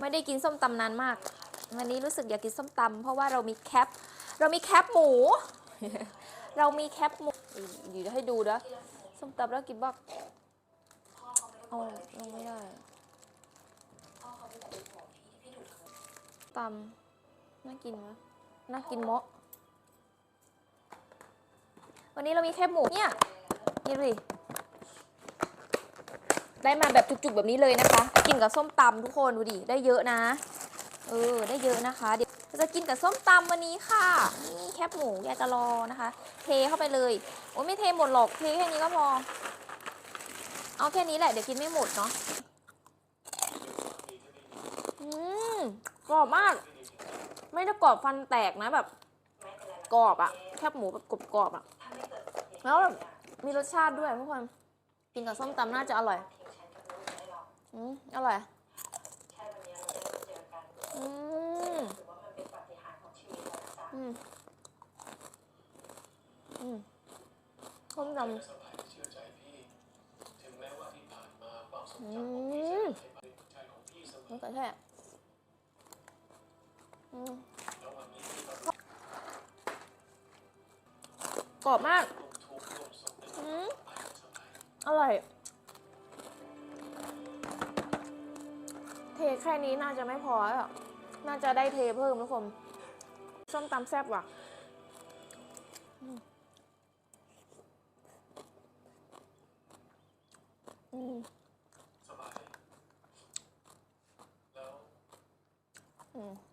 ไม่ได้กินส้มตำนานมาก วันนี้รู้สึกอยากกินส้มตำเพราะว่าเรามีแคป เรามีแคปหมู เรามีแคปหมูเดี๋ยวให้ดูนะส้มตำแล้วกินบ้างอาลงไม่ได้ตำน่ากินไหมน่ากินเมาะวันนี้เรามีแคปหมูเนี่ยนี่ดูดิ ได้มาแบบจุกๆแบบนี้เลยนะคะ กินกับส้มตำทุกคนดูดิ ได้เยอะนะ เออ ได้เยอะนะคะ เดี๋ยวจะกินกับส้มตำวันนี้ค่ะ นี่แคบหมูยายจะรอนะคะ เทเข้าไปเลย โอ้ไม่เทหมดหรอก เทแค่นี้ก็พอ เอาแค่นี้แหละ เดี๋ยวกินไม่หมดเนาะ อืม กรอบมาก ไม่ได้กรอบฟันแตกนะแบบ กรอบอะแคบหมูแบบกรอบๆอะแล้วมีรสชาติด้วยทุกคน กินกับส้มตำน่าจะอร่อย อืมอร่อยอืมอืมอืมส้มตำอืมมะเขือเทศอืมกรอบมากอืมอร่อย เทแค่นี้น่าจะไม่พอแล้น่าจะได้เทเพิ่มทุกคนส้มตำแซ่บว่ะสบายแล้วอืม